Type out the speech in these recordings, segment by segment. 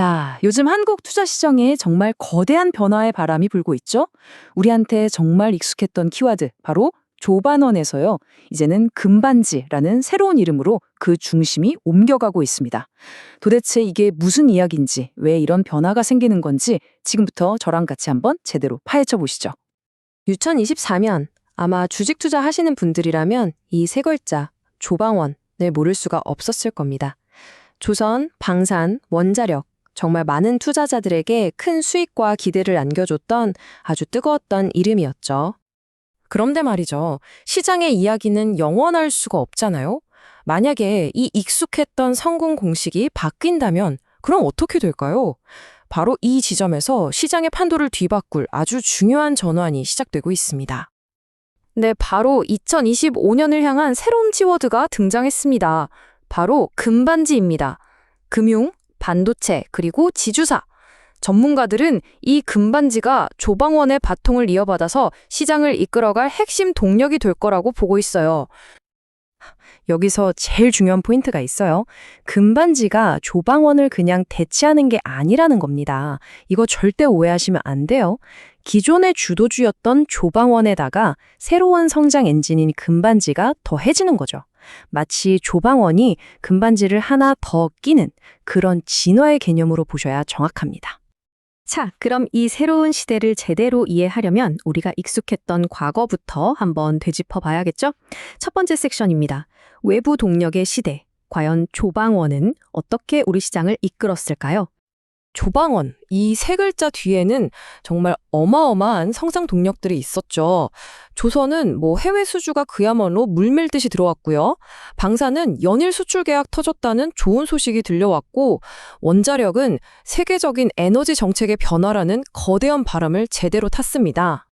자, 요즘 한국 투자 시장에 정말 거대한 변화의 바람이 불고 있죠? 우리한테 정말 익숙했던 키워드, 바로 조반원에서요. 이제는 금반지라는 새로운 이름으로 그 중심이 옮겨가고 있습니다. 도대체 이게 무슨 이야기인지, 왜 이런 변화가 생기는 건지 지금부터 저랑 같이 한번 제대로 파헤쳐 보시죠. 2024년 아마 주식 투자 하시는 분들이라면 이 세 글자 조방원을 모를 수가 없었을 겁니다. 조선, 방산, 원자력 정말 많은 투자자들에게 큰 수익과 기대를 안겨줬던 아주 뜨거웠던 이름이었죠. 그런데 말이죠. 시장의 이야기는 영원할 수가 없잖아요. 만약에 이 익숙했던 성공 공식이 바뀐다면 그럼 어떻게 될까요? 바로 이 지점에서 시장의 판도를 뒤바꿀 아주 중요한 전환이 시작되고 있습니다. 네, 바로 2025년을 향한 새로운 키워드가 등장했습니다. 바로 금반지입니다. 금융, 반도체, 그리고 지주사. 전문가들은 이 금반지가 조방원의 바통을 이어받아서 시장을 이끌어갈 핵심 동력이 될 거라고 보고 있어요. 여기서 제일 중요한 포인트가 있어요. 금반지가 조방원을 그냥 대체하는 게 아니라는 겁니다. 이거 절대 오해하시면 안 돼요. 기존의 주도주였던 조방원에다가 새로운 성장 엔진인 금반지가 더해지는 거죠. 마치 조방원이 금반지를 하나 더 끼는 그런 진화의 개념으로 보셔야 정확합니다. 자, 그럼 이 새로운 시대를 제대로 이해하려면 우리가 익숙했던 과거부터 한번 되짚어 봐야겠죠? 첫 번째 섹션입니다. 외부 동력의 시대. 과연 조방원은 어떻게 우리 시장을 이끌었을까요? 조방원, 이 세 글자 뒤에는 정말 어마어마한 성장 동력들이 있었죠. 조선은 뭐 해외 수주가 그야말로 물밀듯이 들어왔고요. 방사는 연일 수출 계약 터졌다는 좋은 소식이 들려왔고, 원자력은 세계적인 에너지 정책의 변화라는 거대한 바람을 제대로 탔습니다.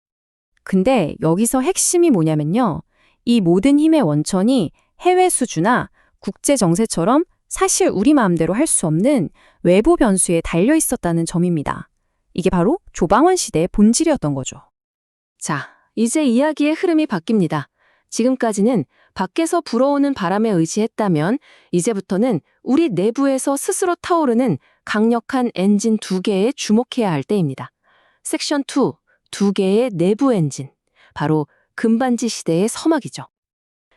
근데 여기서 핵심이 뭐냐면요. 이 모든 힘의 원천이 해외 수주나 국제 정세처럼 사실 우리 마음대로 할 수 없는 외부 변수에 달려 있었다는 점입니다. 이게 바로 조방원 시대의 본질이었던 거죠. 자, 이제 이야기의 흐름이 바뀝니다. 지금까지는 밖에서 불어오는 바람에 의지했다면 이제부터는 우리 내부에서 스스로 타오르는 강력한 엔진 두 개에 주목해야 할 때입니다. 섹션 2, 두 개의 내부 엔진. 바로 금반지 시대의 서막이죠.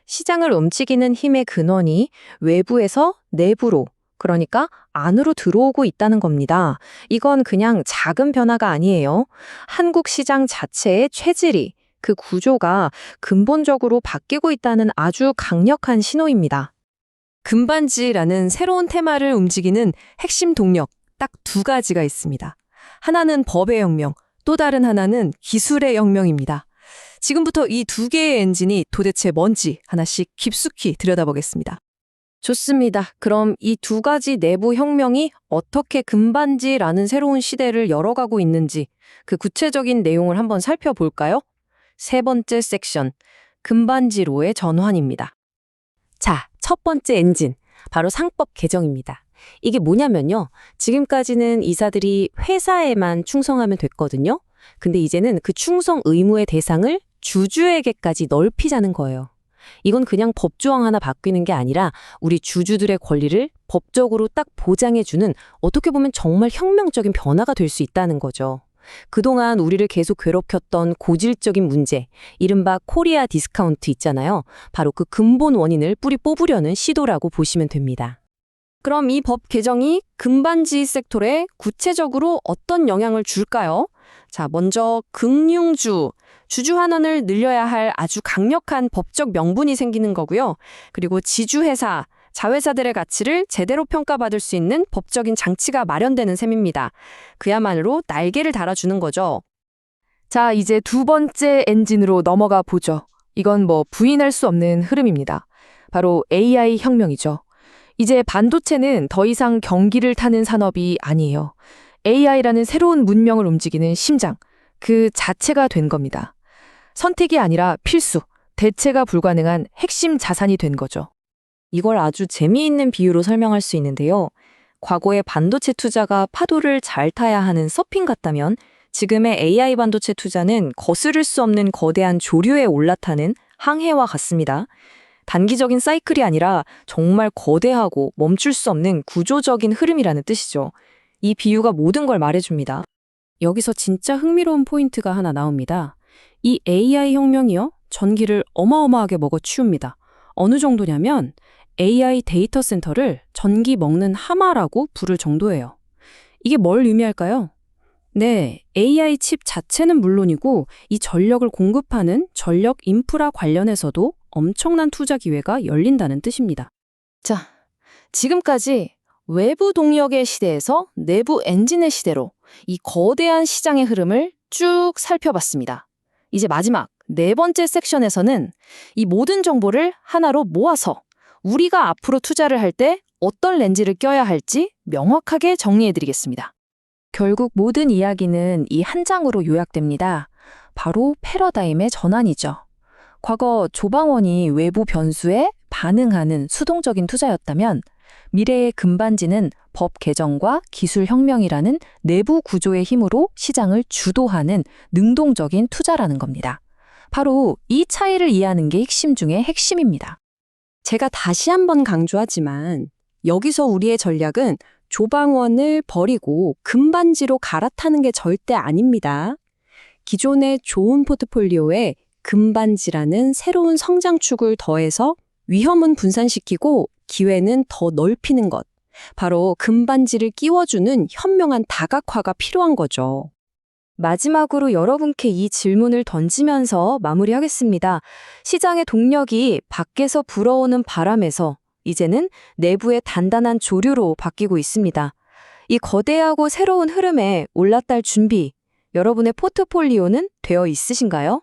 시장을 움직이는 힘의 근원이 외부에서 내부로, 그러니까 안으로 들어오고 있다는 겁니다. 이건 그냥 작은 변화가 아니에요. 한국 시장 자체의 체질이, 그 구조가 근본적으로 바뀌고 있다는 아주 강력한 신호입니다. 금반지라는 새로운 테마를 움직이는 핵심 동력 딱 두 가지가 있습니다. 하나는 법의 혁명, 또 다른 하나는 기술의 혁명입니다. 지금부터 이 두 개의 엔진이 도대체 뭔지 하나씩 깊숙이 들여다보겠습니다. 좋습니다. 그럼 이 두 가지 내부 혁명이 어떻게 금반지라는 새로운 시대를 열어가고 있는지 그 구체적인 내용을 한번 살펴볼까요? 세 번째 섹션, 금반지로의 전환입니다. 자, 첫 번째 엔진, 바로 상법 개정입니다. 이게 뭐냐면요. 지금까지는 이사들이 회사에만 충성하면 됐거든요. 근데 이제는 그 충성 의무의 대상을 주주에게까지 넓히자는 거예요. 이건 그냥 법조항 하나 바뀌는 게 아니라 우리 주주들의 권리를 법적으로 딱 보장해주는 어떻게 보면 정말 혁명적인 변화가 될 수 있다는 거죠. 그동안 우리를 계속 괴롭혔던 고질적인 문제, 이른바 코리아 디스카운트 있잖아요. 바로 그 근본 원인을 뿌리 뽑으려는 시도라고 보시면 됩니다. 그럼 이 법 개정이 금반지 섹tor에 구체적으로 어떤 영향을 줄까요? 자, 먼저 금융주, 주주 환원을 늘려야 할 아주 강력한 법적 명분이 생기는 거고요. 그리고 지주회사, 자회사들의 가치를 제대로 평가받을 수 있는 법적인 장치가 마련되는 셈입니다. 그야말로 날개를 달아주는 거죠. 자, 이제 두 번째 엔진으로 넘어가 보죠. 이건 뭐 부인할 수 없는 흐름입니다. 바로 AI 혁명이죠. 이제 반도체는 더 이상 경기를 타는 산업이 아니에요. AI라는 새로운 문명을 움직이는 심장, 그 자체가 된 겁니다. 선택이 아니라 필수, 대체가 불가능한 핵심 자산이 된 거죠. 이걸 아주 재미있는 비유로 설명할 수 있는데요. 과거의 반도체 투자가 파도를 잘 타야 하는 서핑 같다면 지금의 AI 반도체 투자는 거스를 수 없는 거대한 조류에 올라타는 항해와 같습니다. 단기적인 사이클이 아니라 정말 거대하고 멈출 수 없는 구조적인 흐름이라는 뜻이죠. 이 비유가 모든 걸 말해줍니다. 여기서 진짜 흥미로운 포인트가 하나 나옵니다. 이 AI 혁명이요, 전기를 어마어마하게 먹어 치웁니다. 어느 정도냐면 AI 데이터 센터를 전기 먹는 하마라고 부를 정도예요. 이게 뭘 의미할까요? 네, AI 칩 자체는 물론이고 이 전력을 공급하는 전력 인프라 관련해서도 엄청난 투자 기회가 열린다는 뜻입니다. 자, 지금까지 외부 동력의 시대에서 내부 엔진의 시대로 이 거대한 시장의 흐름을 쭉 살펴봤습니다. 이제 마지막 네 번째 섹션에서는 이 모든 정보를 하나로 모아서 우리가 앞으로 투자를 할 때 어떤 렌즈를 껴야 할지 명확하게 정리해드리겠습니다. 결국 모든 이야기는 이 한 장으로 요약됩니다. 바로 패러다임의 전환이죠. 과거 조방원이 외부 변수에 반응하는 수동적인 투자였다면 미래의 금반지는 법 개정과 기술 혁명이라는 내부 구조의 힘으로 시장을 주도하는 능동적인 투자라는 겁니다. 바로 이 차이를 이해하는 게 핵심 중의 핵심입니다. 제가 다시 한번 강조하지만 여기서 우리의 전략은 조방원을 버리고 금반지로 갈아타는 게 절대 아닙니다. 기존의 좋은 포트폴리오에 금반지라는 새로운 성장축을 더해서 위험은 분산시키고 기회는 더 넓히는 것. 바로 금반지를 끼워주는 현명한 다각화가 필요한 거죠. 마지막으로 여러분께 이 질문을 던지면서 마무리하겠습니다. 시장의 동력이 밖에서 불어오는 바람에서 이제는 내부의 단단한 조류로 바뀌고 있습니다. 이 거대하고 새로운 흐름에 올라탈 준비, 여러분의 포트폴리오는 되어 있으신가요?